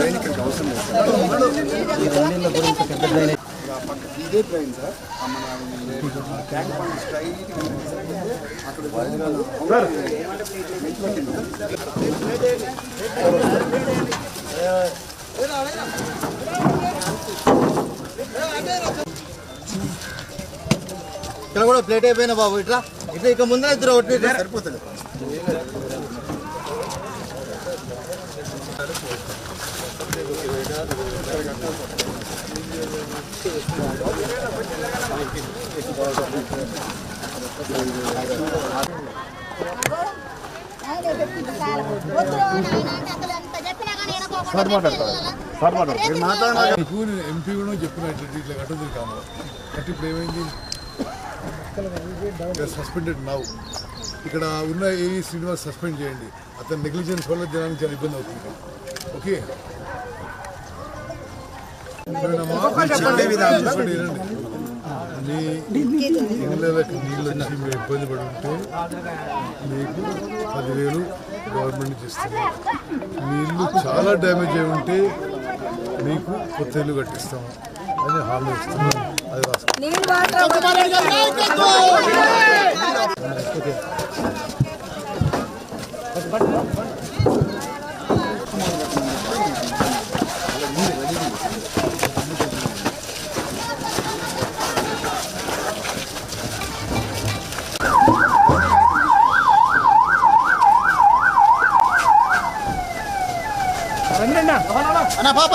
Drain ఇక్కడికి అవసరం లేదు. సార్ ఆ పక్క ఇదే డ్రైన్ సార్ ఆ మన ట్యాంక్ పాయింట్ స్ట్రైట్ అక్కడ మెట్ల కింద ఇక్కడ కూడా ప్లేట్ అయిపోయినా బాబు ఇట్లా ఇట్లా ఇక ముందర ఇద్దరు ఒకటి ఇట్లా సరిపోతుంది మీకు నేను ఎంపీ కూడా చెప్పినట్టు ఇట్లా కట్టదు కాము కట్టి ఇప్పుడు ఏమైంది? సస్పెండెడ్ నౌ ఇక్కడ ఉన్న ఏ శ్రీనివాస్ సస్పెండ్ చేయండి. అతని నెగ్లిజెన్స్ వల్ల జనానికి చాలా ఇబ్బంది అవుతుంది. ఓకే ఇళ్ళకి నీళ్ళు వచ్చి మీరు ఇబ్బంది పడి ఉంటే మీకు పదివేలు గవర్నమెంట్ నుంచి ఇస్తుంది ఇల్లు చాలా డ్యామేజ్ అయి ఉంటే మీకు కొత్త ఇల్లు కట్టిస్తాము. అని హామీ ఇస్తున్నాం అది అన్న పాప!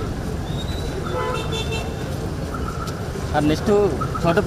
నెక్స్ట్ చోట